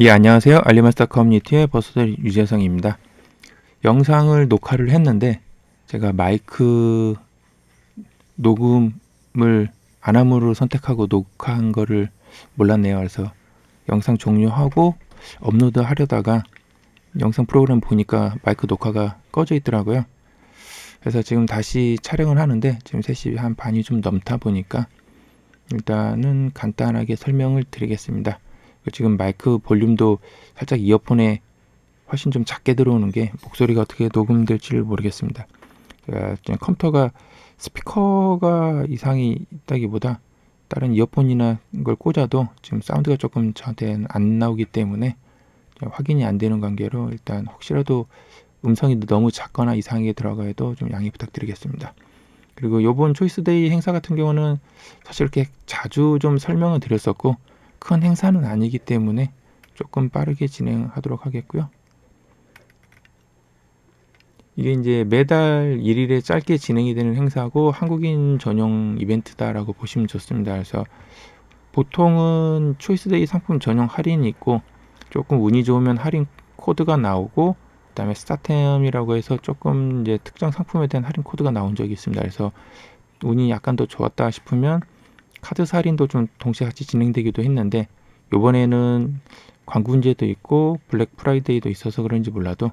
예, 안녕하세요. 알리마스터 커뮤니티의 버스들 유재성입니다. 영상을 녹화를 했는데 제가 마이크 녹음을 안 함으로 선택하고 녹화한 거를 몰랐네요. 그래서 영상 종료하고 업로드 하려다가 영상 프로그램 보니까 마이크 녹화가 꺼져 있더라고요. 그래서 지금 다시 촬영을 하는데 지금 3시 한 반이 좀 넘다 보니까 일단은 간단하게 설명을 드리겠습니다. 지금 마이크 볼륨도 살짝 이어폰에 훨씬 좀 작게 들어오는 게 목소리가 어떻게 녹음될지를 모르겠습니다. 제가 그냥 컴퓨터가 스피커가 이상이 있다기보다 다른 이어폰이나 걸 꽂아도 지금 사운드가 조금 저한테는 안 나오기 때문에 확인이 안 되는 관계로 일단 혹시라도 음성이 너무 작거나 이상하게 들어가도 좀 양해 부탁드리겠습니다. 그리고 요번 초이스데이 행사 같은 경우는 사실 이렇게 자주 좀 설명을 드렸었고 큰 행사는 아니기 때문에 조금 빠르게 진행하도록 하겠고요. 이게 이제 매달 1일에 짧게 진행이 되는 행사고 한국인 전용 이벤트다라고 보시면 좋습니다. 그래서 보통은 초이스데이 상품 전용 할인이 있고 조금 운이 좋으면 할인 코드가 나오고 그다음에 스타템이라고 해서 조금 이제 특정 상품에 대한 할인 코드가 나온 적이 있습니다. 그래서 운이 약간 더 좋았다 싶으면 카드 살인도 좀 동시에 같이 진행되기도 했는데 이번에는 광군제도 있고 블랙 프라이데이도 있어서 그런지 몰라도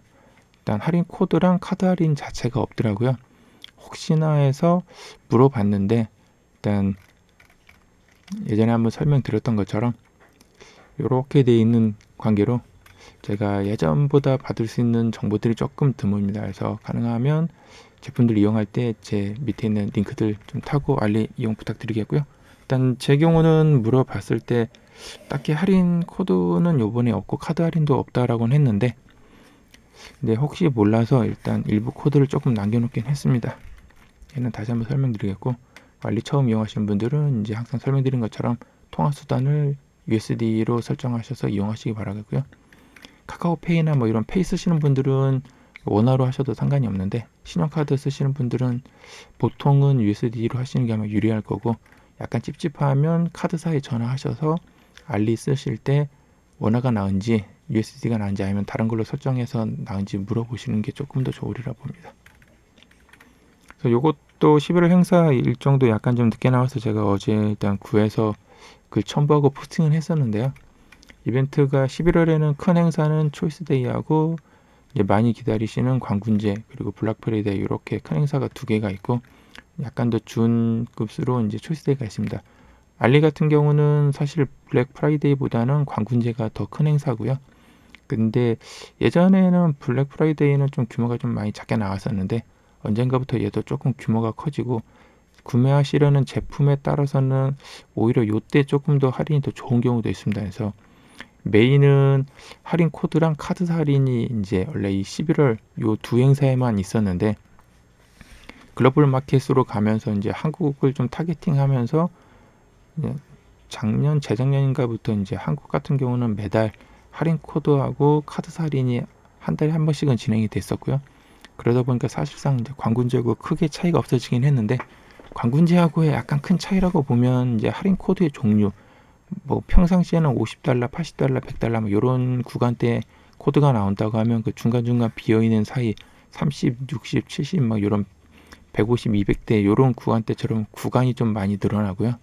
일단 할인 코드랑 카드 할인 자체가 없더라고요. 혹시나 해서 물어봤는데 일단 예전에 한번 설명드렸던 것처럼 이렇게 돼 있는 관계로 제가 예전보다 받을 수 있는 정보들이 조금 드뭅니다. 그래서 가능하면 제품들 이용할 때 제 밑에 있는 링크들 좀 타고 알리 이용 부탁드리겠고요. 일단 제 경우는 물어봤을 때 딱히 할인 코드는 요번에 없고 카드 할인도 없다라고는 했는데 근데 혹시 몰라서 일단 일부 코드를 조금 남겨놓긴 했습니다. 얘는 다시 한번 설명드리겠고 관리 처음 이용하시는 분들은 이제 항상 설명드린 것처럼 통화 수단을 USD로 설정하셔서 이용하시기 바라겠고요. 카카오페이나 뭐 이런 페이 쓰시는 분들은 원화로 하셔도 상관이 없는데 신용카드 쓰시는 분들은 보통은 USD로 하시는 게 아마 유리할 거고 약간 찝찝하면 카드사에 전화하셔서 알리 쓰실 때 원화가 나은지 USD가 나은지 아니면 다른 걸로 설정해서 나은지 물어보시는 게 조금 더 좋으리라 봅니다. 그래서 요것도 11월 행사 일정도 약간 좀 늦게 나와서 제가 어제 일단 구해서 글 첨부하고 포스팅을 했었는데요. 이벤트가 11월에는 큰 행사는 초이스데이하고 이제 많이 기다리시는 광군제 그리고 블락프레이데이 이렇게 큰 행사가 두 개가 있고 약간 더 준급수로 이제 초이스데이가 있습니다. 알리 같은 경우는 사실 블랙 프라이데이보다는 광군제가 더 큰 행사고요. 근데 예전에는 블랙 프라이데이는 좀 규모가 좀 많이 작게 나왔었는데 언젠가부터 얘도 조금 규모가 커지고 구매하시려는 제품에 따라서는 오히려 요때 조금 더 할인이 더 좋은 경우도 있습니다. 그래서 메인은 할인 코드랑 카드 할인이 이제 원래 이 11월 요 두 행사에만 있었는데 글로벌 마켓으로 가면서 이제 한국을 좀 타겟팅하면서 작년 재작년인가부터 이제 한국 같은 경우는 매달 할인 코드하고 카드 할인이 한 달에 한 번씩은 진행이 됐었고요. 그러다 보니까 사실상 이제 광군제하고 크게 차이가 없어지긴 했는데 광군제하고의 약간 큰 차이라고 보면 이제 할인 코드의 종류 뭐 평상시에는 50달러, 80달러, 100달러 뭐 이런 구간대 코드가 나온다고 하면 그 중간중간 비어 있는 사이 30, 60, 70 막 이런 150, 200대 이런 구간대처럼 구간이 좀 많이 늘어나고요.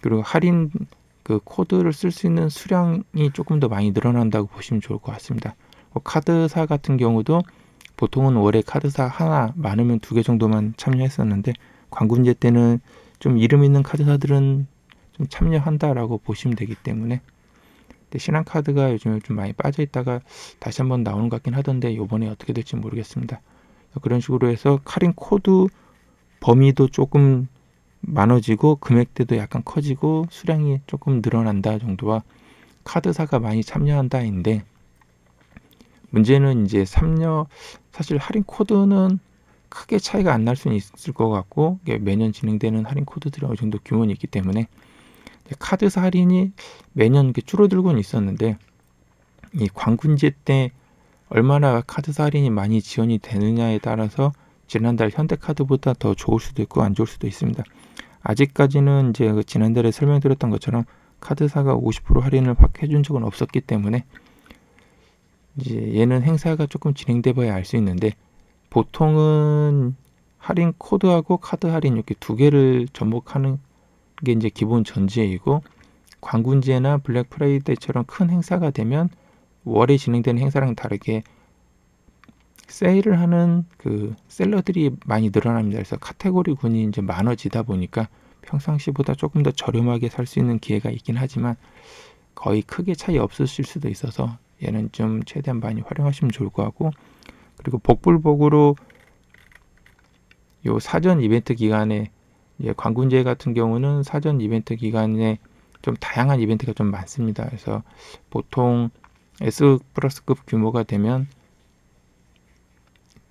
그리고 할인 그 코드를 쓸 수 있는 수량이 조금 더 많이 늘어난다고 보시면 좋을 것 같습니다. 뭐 카드사 같은 경우도 보통은 월에 카드사 하나 많으면 두 개 정도만 참여했었는데 광군제 때는 좀 이름 있는 카드사들은 좀 참여한다라고 보시면 되기 때문에 신한카드가 요즘에 좀 많이 빠져 있다가 다시 한번 나오는 것 같긴 하던데 요번에 어떻게 될지 모르겠습니다. 그런 식으로 해서 카린 코드 범위도 조금 많아지고 금액대도 약간 커지고 수량이 조금 늘어난다 정도와 카드사가 많이 참여한다인데 문제는 이제 참여 사실 할인 코드는 크게 차이가 안 날 수는 있을 것 같고 매년 진행되는 할인 코드들이 어느 정도 규모는 있기 때문에 카드사 할인이 매년 줄어들고는 있었는데 이 광군제 때 얼마나 카드사 할인이 많이 지원이 되느냐에 따라서 지난달 현대카드보다 더 좋을 수도 있고 안 좋을 수도 있습니다. 아직까지는 이제 그 지난달에 설명드렸던 것처럼 카드사가 50% 할인을 확 해준 적은 없었기 때문에 이제 얘는 행사가 조금 진행돼 봐야 알 수 있는데 보통은 할인 코드하고 카드 할인 이렇게 두 개를 접목하는 게 이제 기본 전제이고 광군제나 블랙 프라이데이처럼 큰 행사가 되면 월에 진행되는 행사랑 다르게 세일을 하는 그 셀러들이 많이 늘어납니다. 그래서 카테고리 군이 이제 많아지다 보니까 평상시보다 조금 더 저렴하게 살 수 있는 기회가 있긴 하지만 거의 크게 차이 없으실 수도 있어서 얘는 좀 최대한 많이 활용하시면 좋을 것 같고 그리고 복불복으로 요 사전 이벤트 기간에 예, 광군제 같은 경우는 사전 이벤트 기간에 좀 다양한 이벤트가 좀 많습니다. 그래서 보통 S 플러스급 규모가 되면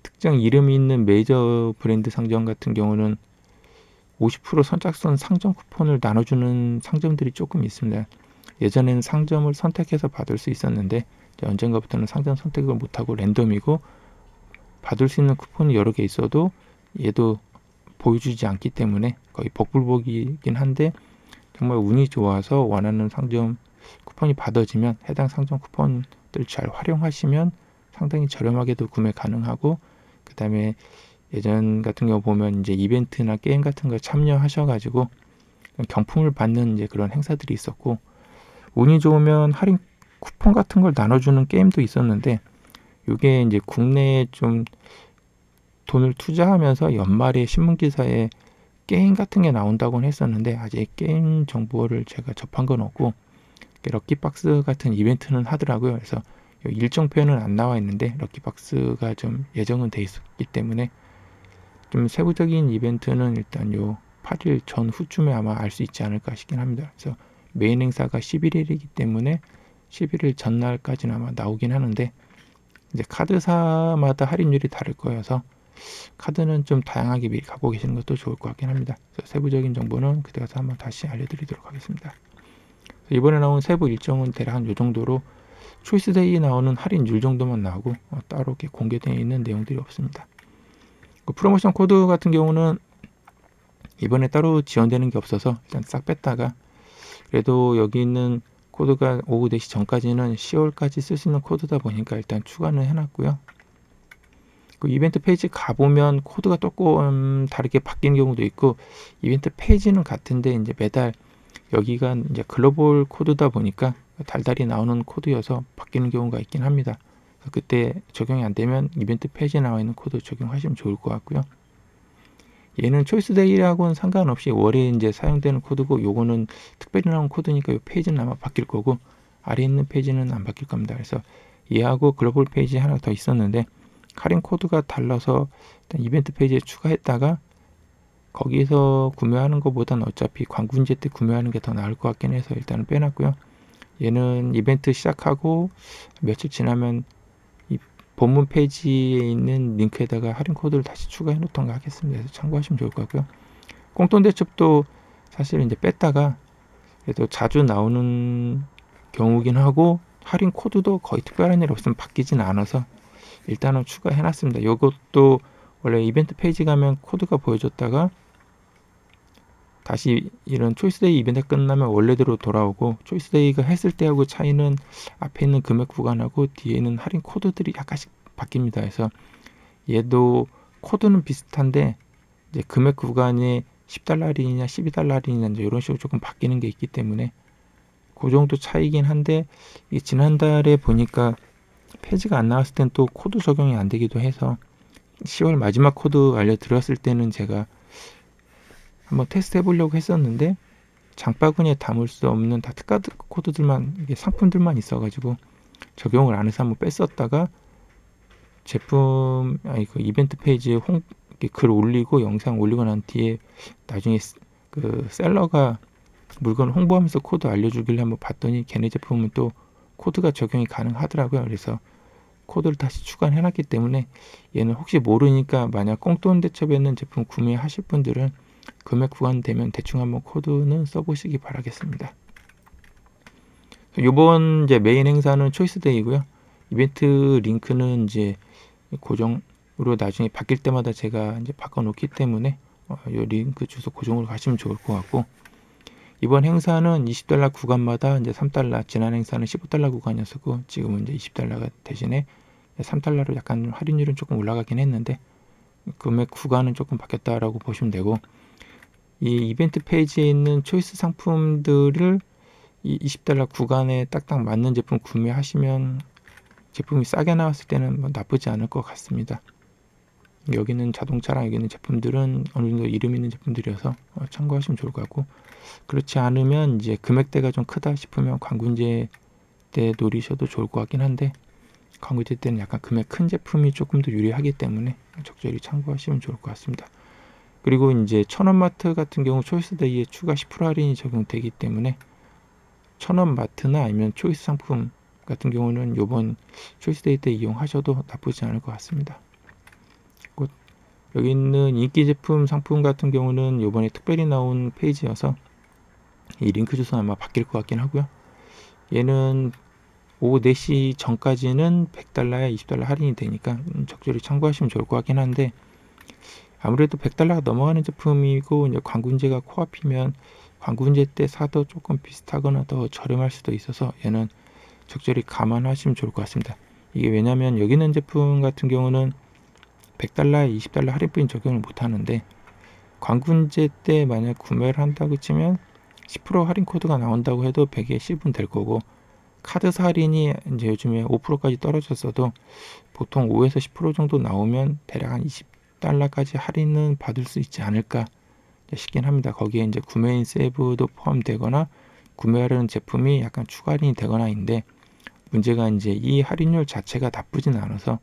특정 이름이 있는 메이저 브랜드 상점 같은 경우는 50% 선착순 상점 쿠폰을 나눠주는 상점들이 조금 있습니다. 예전에는 상점을 선택해서 받을 수 있었는데 언젠가부터는 상점 선택을 못하고 랜덤이고 받을 수 있는 쿠폰이 여러 개 있어도 얘도 보여주지 않기 때문에 거의 복불복이긴 한데 정말 운이 좋아서 원하는 상점 쿠폰이 받아지면 해당 상점 쿠폰들 잘 활용하시면 상당히 저렴하게도 구매 가능하고 그 다음에 예전 같은 경우 보면 이제 이벤트나 게임 같은 거 참여하셔가지고 경품을 받는 이제 그런 행사들이 있었고 운이 좋으면 할인 쿠폰 같은 걸 나눠주는 게임도 있었는데 이게 이제 국내에 좀 돈을 투자하면서 연말에 신문 기사에 게임 같은 게 나온다고는 했었는데 아직 게임 정보를 제가 접한 건 없고 럭키박스 같은 이벤트는 하더라고요. 그래서 일정표는 안 나와 있는데 럭키박스가 좀 예정은 돼 있었기 때문에 좀 세부적인 이벤트는 일단 요 8일 전 후쯤에 아마 알 수 있지 않을까 싶긴 합니다. 그래서 메인 행사가 11일이기 때문에 11일 전날까지는 아마 나오긴 하는데 이제 카드사마다 할인율이 다를 거여서 카드는 좀 다양하게 미리 갖고 계시는 것도 좋을 것 같긴 합니다. 세부적인 정보는 그때 가서 한번 다시 알려드리도록 하겠습니다. 이번에 나온 세부 일정은 대략 한 요 정도로 초이스데이 나오는 할인율 정도만 나오고 어, 따로 이렇게 공개되어 있는 내용들이 없습니다. 그 프로모션 코드 같은 경우는 이번에 따로 지원되는 게 없어서 일단 싹 뺐다가 그래도 여기 있는 코드가 오후 4시 전까지는 10월까지 쓸 수 있는 코드다 보니까 일단 추가는 해놨고요. 그 이벤트 페이지 가보면 코드가 조금 다르게 바뀌는 경우도 있고 이벤트 페이지는 같은데 이제 매달 여기가 이제 글로벌 코드다 보니까 달달이 나오는 코드여서 바뀌는 경우가 있긴 합니다. 그때 적용이 안 되면 이벤트 페이지에 나와 있는 코드 적용하시면 좋을 것 같고요. 얘는 초이스 데이라고는 상관없이 월에 이제 사용되는 코드고 요거는 특별히 나온 코드니까 이 페이지는 아마 바뀔 거고 아래 있는 페이지는 안 바뀔 겁니다. 그래서 얘하고 글로벌 페이지 하나 더 있었는데 할인 코드가 달라서 이벤트 페이지에 추가했다가 거기서 구매하는 것보다는 어차피 광군제 때 구매하는 게 더 나을 것 같긴 해서 일단은 빼놨고요. 얘는 이벤트 시작하고 며칠 지나면 이 본문 페이지에 있는 링크에다가 할인 코드를 다시 추가해 놓던가 하겠습니다. 그래서 참고하시면 좋을 것 같고요. 꽁돈 대첩도 사실 이제 뺐다가 그래도 자주 나오는 경우긴 하고 할인 코드도 거의 특별한 일 없으면 바뀌진 않아서 일단은 추가해 놨습니다. 이것도 원래 이벤트 페이지 가면 코드가 보여줬다가 다시 이런 초이스데이 이벤트 끝나면 원래대로 돌아오고 초이스데이가 했을 때하고 차이는 앞에 있는 금액 구간하고 뒤에 있는 할인 코드들이 약간씩 바뀝니다. 그래서 얘도 코드는 비슷한데 이제 금액 구간이 10달러 할인이냐 12달러 할인이냐 이제 이런 식으로 조금 바뀌는 게 있기 때문에 그 정도 차이긴 한데 이 지난달에 보니까 페이지가 안 나왔을 땐 또 코드 적용이 안 되기도 해서 10월 마지막 코드 알려드렸을 때는 제가 한번 테스트 해보려고 했었는데 장바구니에 담을 수 없는 다 특가 코드들만 이게 상품들만 있어가지고 적용을 안 해서 한번 뺐었다가 제품 아니 그 이벤트 페이지에 홍, 글 올리고 영상 올리고 난 뒤에 나중에 그 셀러가 물건을 홍보하면서 코드 알려주길래 한번 봤더니 걔네 제품은 또 코드가 적용이 가능하더라고요. 그래서 코드를 다시 추가해 놨기 때문에 얘는 혹시 모르니까 만약 꽁돈 대첩에 있는 제품 구매하실 분들은 금액 구간 되면 대충 한번 코드는 써보시기 바라겠습니다. 이번 이제 메인 행사는 초이스데이고요. 이벤트 링크는 이제 고정으로 나중에 바뀔 때마다 제가 이제 바꿔놓기 때문에 어, 이 링크 주소 고정으로 가시면 좋을 것 같고 이번 행사는 20달러 구간마다 이제 3달러, 지난 행사는 15달러 구간이었었고 지금은 이제 20달러가 대신에 3달러로 약간 할인율은 조금 올라가긴 했는데 금액 구간은 조금 바뀌었다라고 보시면 되고 이 이벤트 페이지에 있는 초이스 상품들을 이 20달러 구간에 딱딱 맞는 제품 구매하시면 제품이 싸게 나왔을 때는 뭐 나쁘지 않을 것 같습니다. 여기는 자동차랑 여기는 제품들은 어느 정도 이름 있는 제품들이어서 어, 참고하시면 좋을 것 같고 그렇지 않으면 이제 금액대가 좀 크다 싶으면 광군제 때 노리셔도 좋을 것 같긴 한데 광고제 때는 약간 금액 큰 제품이 조금 더 유리하기 때문에 적절히 참고하시면 좋을 것 같습니다. 그리고 이제 천원마트 같은 경우 초이스데이에 추가 10% 할인이 적용되기 때문에 천원마트나 아니면 초이스 상품 같은 경우는 요번 초이스데이 때 이용하셔도 나쁘지 않을 것 같습니다. 곧 여기 있는 인기 제품 상품 같은 경우는 요번에 특별히 나온 페이지여서 이 링크 주소는 아마 바뀔 것 같긴 하고요. 얘는 오후 4시 전까지는 100달러에 20달러 할인이 되니까 음, 적절히 참고하시면 좋을 것 같긴 한데 아무래도 100달러가 넘어가는 제품이고 이제 광군제가 코앞이면 광군제 때 사도 조금 비슷하거나 더 저렴할 수도 있어서 얘는 적절히 감안하시면 좋을 것 같습니다. 이게 왜냐면 여기 있는 제품 같은 경우는 100달러에 20달러 할인뿐 적용을 못 하는데 광군제 때 만약 구매를 한다고 치면 10% 할인 코드가 나온다고 해도 100에 10은 될 거고 카드사 할인이 이제 요즘에 5%까지 떨어졌어도 보통 5에서 10% 정도 나오면 대략 한 20 달러까지 할인은 받을 수 있지 않을까 싶긴 합니다. 거기에 이제 구매인 세이브도 포함되거나 구매하려는 제품이 약간 추가 할인이 되거나인데 문제가 이제 이 할인율 자체가 나쁘진 않아서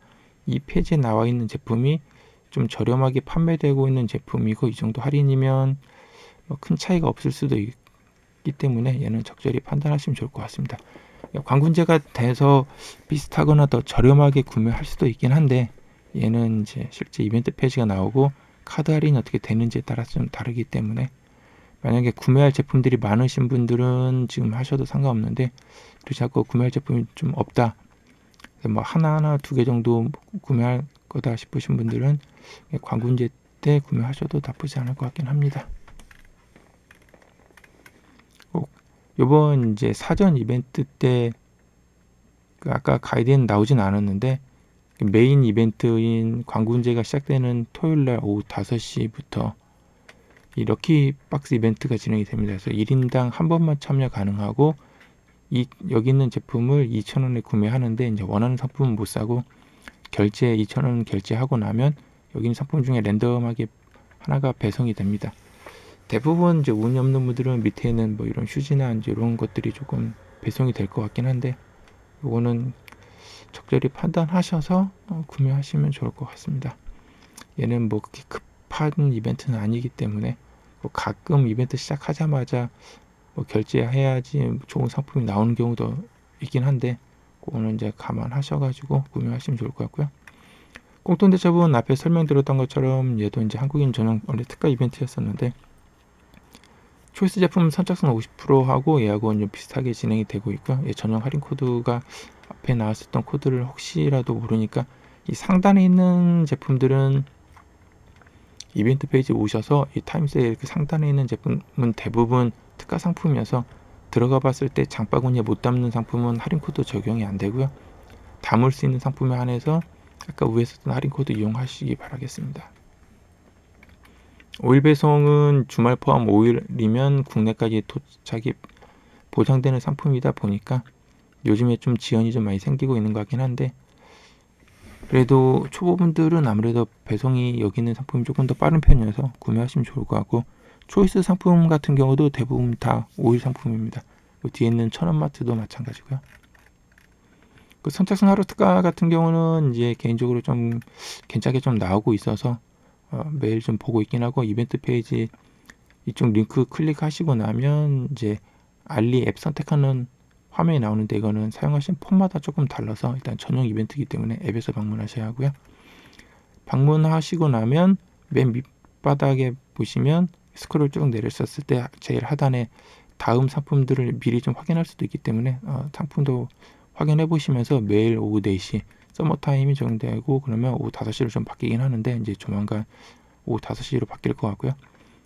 이 페이지에 나와 있는 제품이 좀 저렴하게 판매되고 있는 제품이고 이 정도 할인이면 뭐 큰 차이가 없을 수도 있기 때문에 얘는 적절히 판단하시면 좋을 것 같습니다. 광군제가 돼서 비슷하거나 더 저렴하게 구매할 수도 있긴 한데 얘는 이제 실제 이벤트 페이지가 나오고 카드 할인이 어떻게 되는지에 따라서 좀 다르기 때문에 만약에 구매할 제품들이 많으신 분들은 지금 하셔도 상관없는데 그리고 자꾸 구매할 제품이 좀 없다 뭐 하나하나 두 개 정도 구매할 거다 싶으신 분들은 광군제 때 구매하셔도 나쁘지 않을 것 같긴 합니다. 요번 이제 사전 이벤트 때그 아까 가이드에는 나오진 않았는데 그 메인 이벤트인 광군제가 시작되는 토요일 날 오후 5시부터 이 럭키 박스 이벤트가 진행이 됩니다. 그래서 1인당 한 번만 참여 가능하고 이 여기 있는 제품을 2,000원에 구매하는데 이제 원하는 상품은 못 사고 결제 2,000원 결제하고 나면 여기 있는 상품 중에 랜덤하게 하나가 배송이 됩니다. 대부분 이제 운이 없는 분들은 밑에 있는 뭐 이런 휴지나 이제 이런 것들이 조금 배송이 될 것 같긴 한데 이거는 적절히 판단하셔서 어, 구매하시면 좋을 것 같습니다. 얘는 뭐 그렇게 급한 이벤트는 아니기 때문에 뭐 가끔 이벤트 시작하자마자 뭐 결제해야지 좋은 상품이 나오는 경우도 있긴 한데 그거는 이제 감안하셔가지고 구매하시면 좋을 것 같고요. 꽁돈 대첩은 앞에 설명드렸던 것처럼 얘도 이제 한국인 전용 원래 특가 이벤트였었는데 초이스 제품 선착순 50%하고 얘하고 좀 비슷하게 진행이 되고 있고요. 얘 전용 할인 코드가 앞에 나왔었던 코드를 혹시라도 모르니까 이 상단에 있는 제품들은 이벤트 페이지 오셔서 이 타임세일 그 상단에 있는 제품은 대부분 특가 상품이어서 들어가 봤을 때 장바구니에 못 담는 상품은 할인 코드 적용이 안 되고요. 담을 수 있는 상품에 한해서 아까 위에 썼던 할인 코드 이용하시기 바라겠습니다. 오일 배송은 주말 포함 5일이면 국내까지 도착이 보장되는 상품이다 보니까 요즘에 좀 지연이 좀 많이 생기고 있는 것 같긴 한데 그래도 초보분들은 아무래도 배송이 여기 있는 상품이 조금 더 빠른 편이어서 구매하시면 좋을 것 같고 초이스 상품 같은 경우도 대부분 다 오일 상품입니다. 그 뒤에 있는 천원마트도 마찬가지고요. 그 선착순 하루 특가 같은 경우는 이제 개인적으로 좀 괜찮게 좀 나오고 있어서 어, 매일 좀 보고 있긴 하고 이벤트 페이지 이쪽 링크 클릭하시고 나면 이제 알리 앱 선택하는 화면이 나오는데 이거는 사용하신 폰마다 조금 달라서 일단 전용 이벤트이기 때문에 앱에서 방문하셔야 하고요. 방문하시고 나면 맨 밑바닥에 보시면 스크롤 쭉 내렸었을 때 제일 하단에 다음 상품들을 미리 좀 확인할 수도 있기 때문에 어, 상품도 확인해 보시면서 매일 오후 4시 서머 타임이 적용되고 그러면 오후 5시로 좀 바뀌긴 하는데 이제 조만간 오후 5시로 바뀔 것 같고요.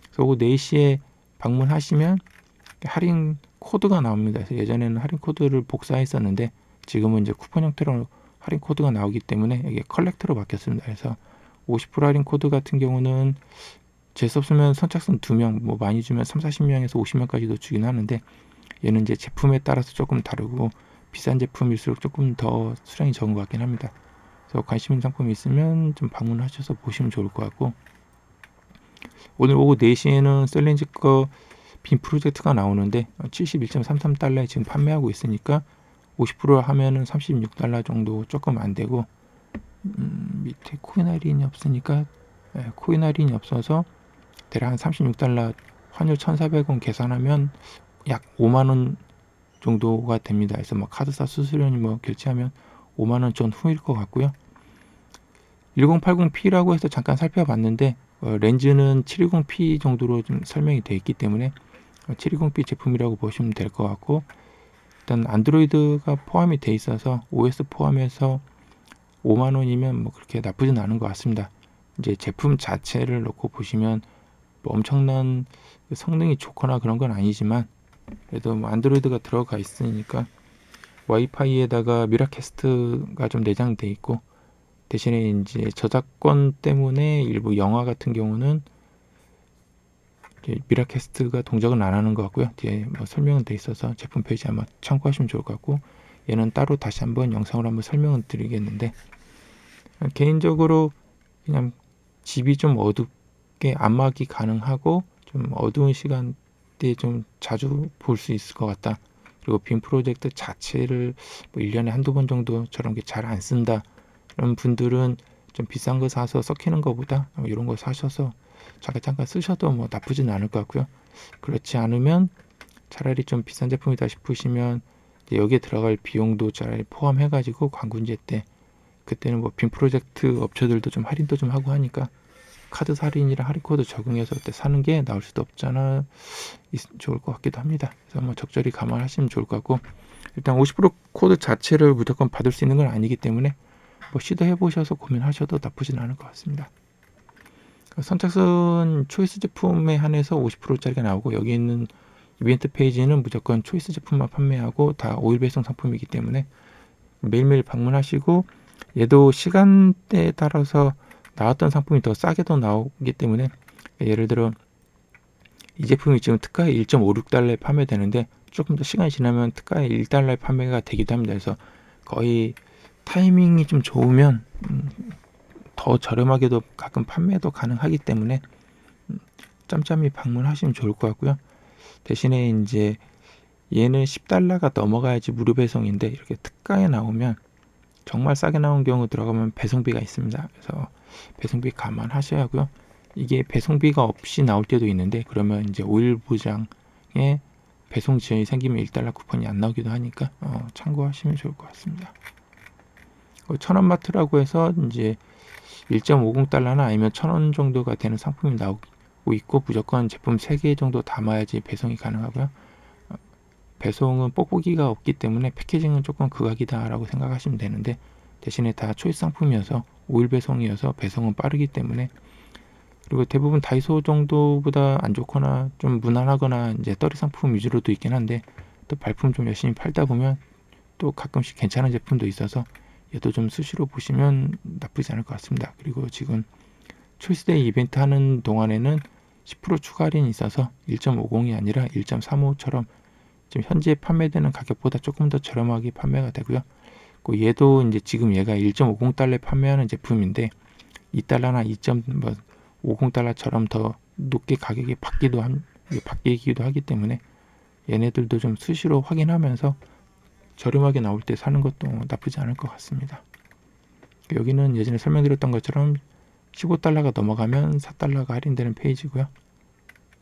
그래서 오후 4시에 방문하시면 할인 코드가 나옵니다. 그래서 예전에는 할인 코드를 복사했었는데 지금은 이제 쿠폰 형태로 할인 코드가 나오기 때문에 이게 컬렉트로 바뀌었습니다. 그래서 50% 할인 코드 같은 경우는 재수 없으면 선착순 2명, 뭐 많이 주면 3, 40명에서 50명까지도 주긴 하는데 얘는 이제 제품에 따라서 조금 다르고 비싼 제품일수록 조금 더 수량이 적은 것 같긴 합니다. 그래서 관심 있는 상품이 있으면 좀 방문하셔서 보시면 좋을 것 같고 오늘 오후 4시에는 셀렌지 거 빈 프로젝트가 나오는데 71.33달러에 지금 판매하고 있으니까 50% 하면은 36달러 정도 조금 안 되고 음, 밑에 코인 할인이 없으니까 예, 코인 할인이 없어서 대략 한 36달러 환율 1,400원 계산하면 약 5만 원 정도가 됩니다. 그래서 뭐 카드사 수수료니 뭐 결제하면 5만 원 전 후일 것 같고요. 1080p라고 해서 잠깐 살펴봤는데 어, 렌즈는 720p 정도로 좀 설명이 되어 있기 때문에 720p 제품이라고 보시면 될 것 같고 일단 안드로이드가 포함이 돼 있어서 OS 포함해서 5만 원이면 뭐 그렇게 나쁘진 않은 것 같습니다. 이제 제품 자체를 놓고 보시면 뭐 엄청난 그 성능이 좋거나 그런 건 아니지만 그래도 뭐 안드로이드가 들어가 있으니까 와이파이에다가 미라캐스트가 좀 내장돼 있고 대신에 이제 저작권 때문에 일부 영화 같은 경우는 미라캐스트가 동작은 안 하는 것 같고요. 뒤에 뭐 설명은 돼 있어서 제품 페이지 한번 참고하시면 좋을 것 같고 얘는 따로 다시 한번 영상으로 한번 설명을 드리겠는데 개인적으로 그냥 집이 좀 어둡게 안마기 가능하고 좀 어두운 시간대에 좀 자주 볼 수 있을 것 같다. 그리고 빔 프로젝트 자체를 뭐 1년에 한두 번 정도 저런 게 잘 안 쓴다. 그런 분들은 좀 비싼 거 사서 썩히는 것보다 이런 거 사셔서 잠깐 잠깐 쓰셔도 뭐 나쁘진 않을 것 같고요. 그렇지 않으면 차라리 좀 비싼 제품이다 싶으시면 여기에 들어갈 비용도 차라리 포함해가지고 광군제 때 그때는 뭐 빔 프로젝트 업체들도 좀 할인도 좀 하고 하니까 카드 할인이랑 할인 코드 적용해서 그때 사는 게 나올 수도 없잖아 좋을 것 같기도 합니다. 그래서 뭐 적절히 감안하시면 좋을 것 같고 일단 50% 코드 자체를 무조건 받을 수 있는 건 아니기 때문에 뭐 시도해 보셔서 고민하셔도 나쁘진 않을 것 같습니다. 선착순 초이스 제품에 한해서 50%짜리가 나오고 여기 있는 이벤트 페이지는 무조건 초이스 제품만 판매하고 다 오일 배송 상품이기 때문에 매일매일 방문하시고 얘도 시간대에 따라서 나왔던 상품이 더 싸게도 나오기 때문에 예를 들어 이 제품이 지금 특가에 1.56달러에 판매되는데 조금 더 시간이 지나면 특가에 1달러에 판매가 되기도 합니다. 그래서 거의 타이밍이 좀 좋으면 음, 더 저렴하게도 가끔 판매도 가능하기 때문에 음, 짬짬이 방문하시면 좋을 것 같고요. 대신에 이제 얘는 10달러가 넘어가야지 무료 배송인데 이렇게 특가에 나오면 정말 싸게 나온 경우 들어가면 배송비가 있습니다. 그래서 배송비 감안하셔야 하고요. 이게 배송비가 없이 나올 때도 있는데 그러면 이제 오일 보장에 배송 지연이 생기면 1달러 쿠폰이 안 나오기도 하니까 어, 참고하시면 좋을 것 같습니다. 어, 천원마트라고 해서 이제 1.50달러나 아니면 천 원 정도가 되는 상품이 나오고 있고 무조건 제품 3개 정도 담아야지 배송이 가능하고요. 어, 배송은 뽁뽁이가 없기 때문에 패키징은 조금 극악이다라고 생각하시면 되는데 대신에 다 초이스 상품이어서 오일 배송이어서 배송은 빠르기 때문에 그리고 대부분 다이소 정도보다 안 좋거나 좀 무난하거나 이제 떨이 상품 위주로도 있긴 한데 또 발품 좀 열심히 팔다 보면 또 가끔씩 괜찮은 제품도 있어서 얘도 좀 수시로 보시면 나쁘지 않을 것 같습니다. 그리고 지금 초이스데이 이벤트 하는 동안에는 10% 추가 할인이 있어서 1.50이 아니라 1.35처럼 지금 현재 판매되는 가격보다 조금 더 저렴하게 판매가 되고요. 그 얘도 이제 지금 얘가 1.50달러에 판매하는 제품인데 2달러나 2.50달러처럼 더 높게 가격이 받기도 한 바뀌기도 하기 때문에 얘네들도 좀 수시로 확인하면서 저렴하게 나올 때 사는 것도 나쁘지 않을 것 같습니다. 여기는 예전에 설명드렸던 것처럼 15달러가 넘어가면 4달러가 할인되는 페이지고요.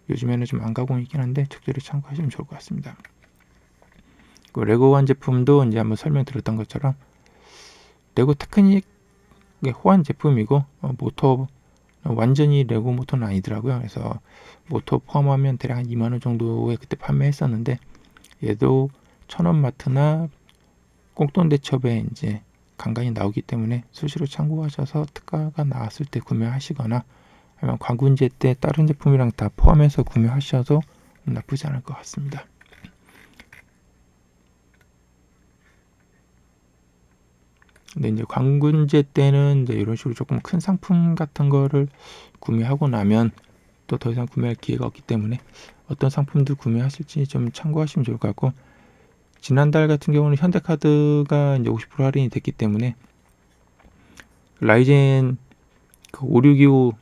요즘에는 좀 안 가고 있긴 한데 적절히 참고하시면 좋을 것 같습니다. 그 레고원 제품도 이제 한번 설명드렸던 것처럼 레고 테크닉의 호환 제품이고 어, 모터 완전히 레고 모터는 아니더라고요. 그래서 모터 포함하면 대략 한 2만 원 정도에 그때 판매했었는데 얘도 천원마트나 꽁돈 대첩에 이제 간간히 나오기 때문에 수시로 참고하셔서 특가가 나왔을 때 구매하시거나 아니면 광군제 때 다른 제품이랑 다 포함해서 구매하셔도 나쁘지 않을 것 같습니다. 근데 이제 광군제 때는 이제 이런 식으로 조금 큰 상품 같은 거를 구매하고 나면 또 더 이상 구매할 기회가 없기 때문에 어떤 상품들 구매하실지 좀 참고하시면 좋을 것 같고 지난달 같은 경우는 현대카드가 이제 50% 할인이 됐기 때문에 라이젠 그 5625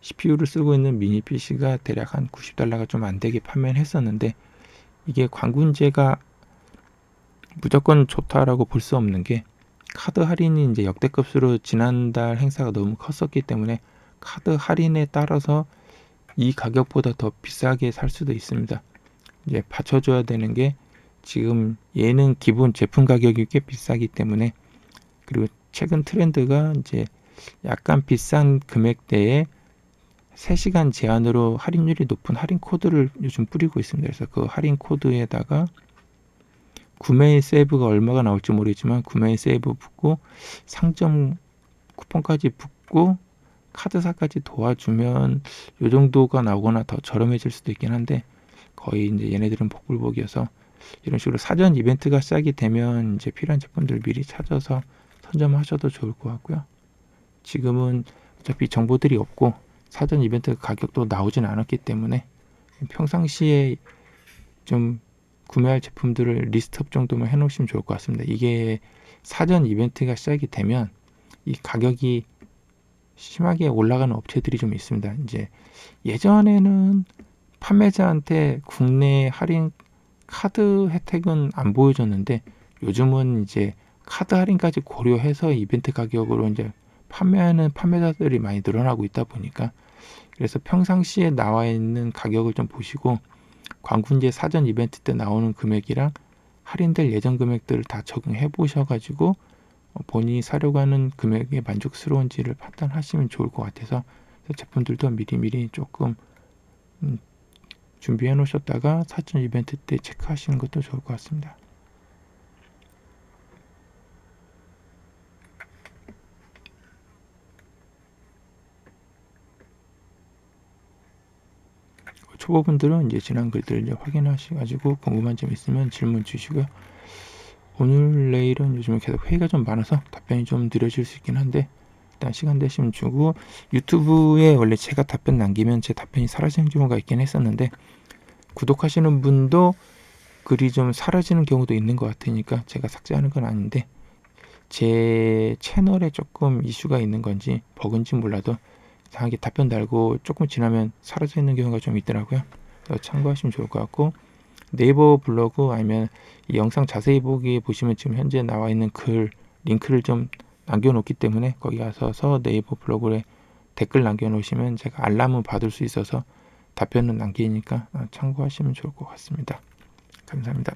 CPU를 쓰고 있는 미니 PC가 대략 한 90달러가 좀 안 되게 판매를 했었는데 이게 광군제가 무조건 좋다라고 볼 수 없는 게 카드 할인이 이제 역대급수로 지난달 행사가 너무 컸었기 때문에 카드 할인에 따라서 이 가격보다 더 비싸게 살 수도 있습니다. 이제 받쳐줘야 되는 게 지금 얘는 기본 제품 가격이 꽤 비싸기 때문에 그리고 최근 트렌드가 이제 약간 비싼 금액대에 3시간 제한으로 할인율이 높은 할인 코드를 요즘 뿌리고 있습니다. 그래서 그 할인 코드에다가 구매의 세이브가 얼마가 나올지 모르겠지만 구매의 세이브 붙고 상점 쿠폰까지 붙고 카드사까지 도와주면 요 정도가 나오거나 더 저렴해질 수도 있긴 한데 거의 이제 얘네들은 복불복이어서 이런 식으로 사전 이벤트가 시작이 되면 이제 필요한 제품들 미리 찾아서 선점하셔도 좋을 것 같고요. 지금은 어차피 정보들이 없고 사전 이벤트 가격도 나오진 않았기 때문에 평상시에 좀 구매할 제품들을 리스트업 정도만 해놓으시면 좋을 것 같습니다. 이게 사전 이벤트가 시작이 되면 이 가격이 심하게 올라가는 업체들이 좀 있습니다. 이제 예전에는 판매자한테 국내 할인 카드 혜택은 안 보여줬는데 요즘은 이제 카드 할인까지 고려해서 이벤트 가격으로 이제 판매하는 판매자들이 많이 늘어나고 있다 보니까 그래서 평상시에 나와 있는 가격을 좀 보시고 광군제 사전 이벤트 때 나오는 금액이랑 할인될 예정 금액들을 다 적용해 보셔가지고 어, 본인이 사려고 하는 금액에 만족스러운지를 판단하시면 좋을 것 같아서 제품들도 미리미리 조금 음, 준비해 놓으셨다가 사전 이벤트 때 체크하시는 것도 좋을 것 같습니다. 초보분들은 이제 지난 글들 이제 확인하셔가지고 궁금한 점 있으면 질문 주시고요. 오늘 내일은 요즘에 계속 회의가 좀 많아서 답변이 좀 느려질 수 있긴 한데 일단 시간 되시면 주고 유튜브에 원래 제가 답변 남기면 제 답변이 사라지는 경우가 있긴 했었는데 구독하시는 분도 글이 좀 사라지는 경우도 있는 것 같으니까 제가 삭제하는 건 아닌데 제 채널에 조금 이슈가 있는 건지 버그인지 몰라도 이상하게 답변 달고 조금 지나면 사라져 있는 경우가 좀 있더라고요. 참고하시면 좋을 것 같고 네이버 블로그 아니면 이 영상 자세히 보기 보시면 지금 현재 나와 있는 글 링크를 좀 남겨놓기 때문에 거기 가서 네이버 블로그에 댓글 남겨놓으시면 제가 알람을 받을 수 있어서 답변은 남기니까 참고하시면 좋을 것 같습니다. 감사합니다.